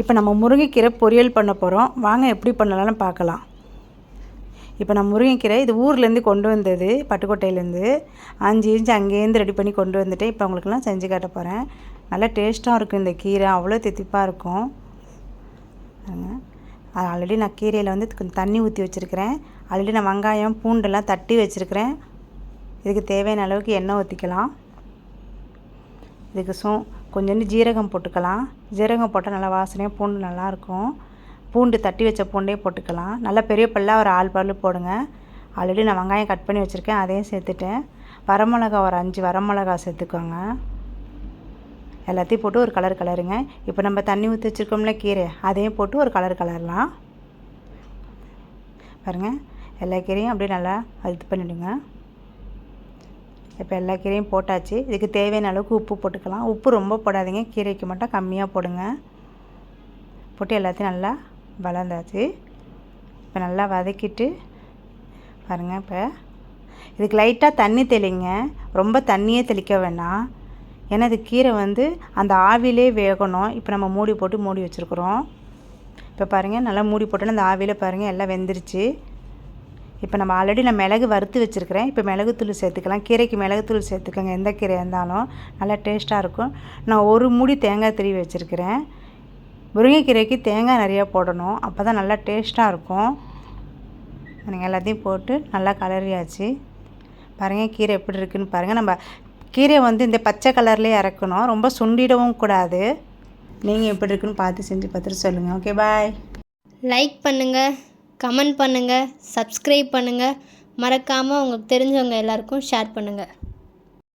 இப்போ நம்ம முருங்கைக்கீரை பொரியல் பண்ண போகிறோம். வாங்க எப்படி பண்ணலாம்னு பார்க்கலாம். இப்போ நான் முருங்கைக்கீரை இது ஊர்லேருந்து கொண்டு வந்தது பட்டுக்கோட்டையிலேருந்து. அஞ்சு இன்ச்சு அங்கேருந்து ரெடி பண்ணி கொண்டு வந்துட்டு இப்போ உங்களுக்குலாம் செஞ்சு காட்ட போகிறேன். நல்லா டேஸ்ட்டாக இருக்கும் இந்த கீரை. அவ்வளோ தித்திப்பாக இருக்கும். அது ஆல்ரெடி நான் கீரையில் வந்து கொஞ்சம் தண்ணி ஊற்றி வச்சுருக்கிறேன். ஆல்ரெடி நான் வெங்காயம் பூண்டெல்லாம் தட்டி வச்சுருக்கிறேன். இதுக்கு தேவையான அளவுக்கு எண்ணெய் ஊற்றிக்கலாம். இதுக்கு சோ கொஞ்சோண்டு ஜீரகம் போட்டுக்கலாம். ஜீரகம் போட்டால் நல்லா வாசனையாக பூண்டு நல்லாயிருக்கும் பூண்டு தட்டி வச்ச பூண்டே போட்டுக்கலாம். நல்லா பெரிய பல்லாக ஒரு ஆள் பல்லு போடுங்க. ஆல்ரெடி நான் வெங்காயம் கட் பண்ணி வச்சுருக்கேன். அதையும் சேர்த்துட்டேன். வரமிளகா ஒரு அஞ்சு வரமிளகா சேர்த்துக்கோங்க. எல்லாத்தையும் போட்டு ஒரு கலர் கலருங்க இப்போ நம்ம தண்ணி ஊற்றி வச்சுருக்கோம்ல கீரை அதையும் போட்டு ஒரு கலர் கலரலாம் பாருங்கள் எல்லா கீரையும் அப்படியே நல்லா இது பண்ணிவிடுங்க இப்போ எல்லா கீரையும் போட்டாச்சு. இதுக்கு தேவையான அளவுக்கு உப்பு போட்டுக்கலாம். உப்பு ரொம்ப போடாதீங்க. கீரைக்கு மட்டும் கம்மியாக போடுங்க. போட்டு எல்லாத்தையும் நல்லா வளர்ந்தாச்சு. இப்போ நல்லா வதக்கிட்டு பாருங்கள் இப்போ. இதுக்கு லைட்டாக தண்ணி தெளிங்க. ரொம்ப தண்ணியே தெளிக்க வேண்டாம் ஏன்னா இது கீரை வந்து அந்த ஆவிலே வேகணும். இப்போ நம்ம மூடி போட்டு மூடி வச்சுருக்குறோம். இப்போ பாருங்கள் நல்லா மூடி போட்டோன்னா அந்த ஆவியில் பாருங்கள் எல்லாம் வெந்துருச்சு. இப்போ நம்ம ஆல்ரெடி நான் மிளகு வறுத்து வச்சுருக்கிறேன். இப்போ மிளகுத்தூள் சேர்த்துக்கலாம். கீரைக்கு மிளகுத்தூள் சேர்த்துக்கோங்க. எந்த கீரை இருந்தாலும் நல்லா டேஸ்ட்டாக இருக்கும். நான் ஒரு மூடி தேங்காய் திருவி வச்சுருக்கிறேன். முருங்கைக்கீரைக்கு தேங்காய் நிறையா போடணும். அப்போ தான் நல்லா டேஸ்ட்டாக இருக்கும். நீங்கள் எல்லாத்தையும் போட்டு நல்லா கலரியாச்சு பாருங்கள் கீரை எப்படி இருக்குன்னு பாருங்கள் நம்ம கீரை வந்து இந்த பச்சை கலர்லேயே இறக்கணும். ரொம்ப சுண்டிடவும் கூடாது. நீங்கள் எப்படி இருக்குன்னு பார்த்து செஞ்சு பார்த்துட்டு சொல்லுங்கள் ஓகே பாய் லைக் பண்ணுங்கள் கமெண்ட் பண்ணுங்கள் சப்ஸ்கிரைப் பண்ணுங்கள் மறக்காமல் உங்களுக்கு தெரிஞ்சவங்க எல்லாருக்கும் ஷேர் பண்ணுங்கள்